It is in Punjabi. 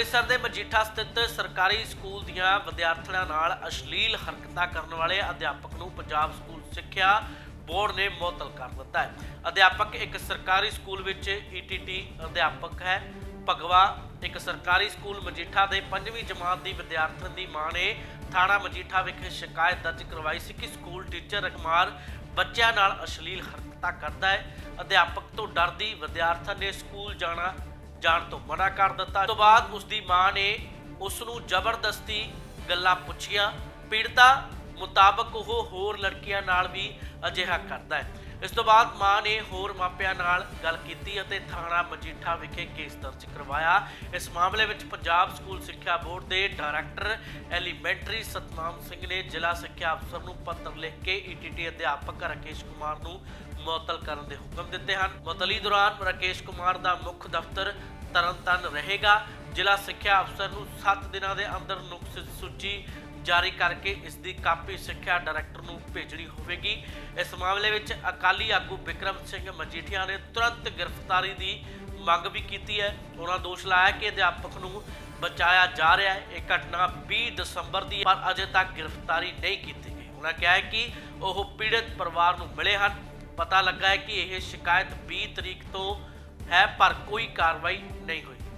ਅੰਮ੍ਰਿਤਸਰ ਦੇ ਮਜੀਠਾ ਸਥਿਤ ਸਰਕਾਰੀ ਸਕੂਲ ਦੀਆਂ ਵਿਦਿਆਰਥਣਾਂ ਨਾਲ ਅਸ਼ਲੀਲ ਹਰਕਤਾਂ ਕਰਨ ਵਾਲੇ ਅਧਿਆਪਕ ਨੂੰ ਪੰਜਾਬ ਸਕੂਲ ਸਿੱਖਿਆ ਬੋਰਡ ਨੇ ਮੁਅੱਤਲ ਕਰ ਦਿੱਤਾ ਹੈ। ਅਧਿਆਪਕ ਇੱਕ ਸਰਕਾਰੀ ਸਕੂਲ ਵਿੱਚ ਈਟੀਟੀ ਅਧਿਆਪਕ ਹੈ। ਭਗਵਾ ਇੱਕ ਸਰਕਾਰੀ ਸਕੂਲ ਮਜੀਠਾ ਦੇ 5ਵੀਂ ਜਮਾਤ ਦੀ ਵਿਦਿਆਰਥਣ ਦੀ ਮਾਂ ਨੇ ਥਾਣਾ ਮਜੀਠਾ ਵਿਖੇ ਸ਼ਿਕਾਇਤ ਦਰਜ ਕਰਵਾਈ ਸੀ ਕਿ ਸਕੂਲ ਟੀਚਰ ਰਕਮਾਰ ਬੱਚਿਆਂ ਨਾਲ ਅਸ਼ਲੀਲ ਹਰਕਤਾਂ ਕਰਦਾ ਹੈ। ਅਧਿਆਪਕ ਤੋਂ ਡਰਦੀ ਵਿਦਿਆਰਥਣ ਨੇ ਸਕੂਲ ਜਾਣਾ ਜਾਣ ਤੋਂ ਮਨਾ ਕਰ ਦਿੱਤਾ। ਉਸ ਤੋਂ ਬਾਅਦ ਉਸ ਦੀ ਮਾਂ ਨੇ ਉਸ ਨੂੰ ਜ਼ਬਰਦਸਤੀ ਗੱਲਾਂ ਪੁੱਛੀਆਂ। ਪੀੜਤਾ ਮੁਤਾਬਕ ਉਹ ਹੋਰ ਲੜਕੀਆਂ ਨਾਲ ਵੀ ਅਜਿਹਾ ਕਰਦਾ ਹੈ। ਇਸ ਤੋਂ ਬਾਅਦ ਮਾਂ ਨੇ ਹੋਰ ਮਾਪਿਆਂ ਨਾਲ ਗੱਲ ਕੀਤੀ ਅਤੇ ਥਾਣਾ ਮਜੀਠਾ ਵਿਖੇ ਕੇਸ ਦਰਜ ਕਰਵਾਇਆ। ਇਸ ਮਾਮਲੇ ਵਿੱਚ ਪੰਜਾਬ ਸਕੂਲ ਸਿੱਖਿਆ ਬੋਰਡ ਦੇ ਡਾਇਰੈਕਟਰ ਐਲੀਮੈਂਟਰੀ ਸਤਨਾਮ ਸਿੰਘ ਨੇ ਜ਼ਿਲ੍ਹਾ ਸਿੱਖਿਆ ਅਫਸਰ ਨੂੰ ਪੱਤਰ ਲਿਖ ਕੇ ਈਟੀਟੀ ਅਧਿਆਪਕ ਰਾਕੇਸ਼ ਕੁਮਾਰ ਨੂੰ ਮੁਅੱਤਲ ਕਰਨ ਦੇ ਹੁਕਮ ਦਿੱਤੇ ਹਨ। ਮੁਅੱਤਲੀ ਦੌਰਾਨ ਰਾਕੇਸ਼ ਕੁਮਾਰ ਦਾ ਮੁੱਖ ਦਫ਼ਤਰ ਤਰਨਤਾਰਨ ਰਹੇਗਾ। ਜ਼ਿਲ੍ਹਾ ਸਿੱਖਿਆ ਅਫਸਰ ਨੂੰ 7 ਦਿਨਾਂ ਦੇ ਅੰਦਰ ਨੁਕਸ ਸੂਚੀ ਜਾਰੀ ਕਰਕੇ ਇਸ ਦੀ ਕਾਪੀ ਸਿੱਖਿਆ ਡਾਇਰੈਕਟਰ ਨੂੰ ਭੇਜਣੀ ਹੋਵੇਗੀ। ਇਸ ਮਾਮਲੇ ਵਿੱਚ ਅਕਾਲੀ ਆਗੂ ਵਿਕਰਮ ਸਿੰਘ ਮਜੀਠੀਆ ਨੇ ਤੁਰੰਤ ਗ੍ਰਿਫਤਾਰੀ ਦੀ ਮੰਗ ਵੀ ਕੀਤੀ ਹੈ। ਉਹਨਾਂ ਦੋਸ਼ ਲਾਇਆ ਕਿ ਅਧਿਆਪਕ ਨੂੰ ਬਚਾਇਆ ਜਾ ਰਿਹਾ ਹੈ। ਇਹ ਘਟਨਾ 20 ਦਸੰਬਰ ਦੀ ਪਰ ਅਜੇ ਤੱਕ ਗ੍ਰਿਫਤਾਰੀ ਨਹੀਂ ਕੀਤੀ ਗਈ। ਉਹਨਾਂ ਕਿਹਾ ਹੈ ਕਿ ਉਹ ਪੀੜਤ ਪਰਿਵਾਰ ਨੂੰ ਮਿਲੇ ਹਨ। ਪਤਾ ਲੱਗਾ ਹੈ ਕਿ ਇਹ ਸ਼ਿਕਾਇਤ 20 ਤਰੀਕ ਤੋਂ ਹੈ, ਪਰ ਕੋਈ ਕਾਰਵਾਈ ਨਹੀਂ ਹੋਈ।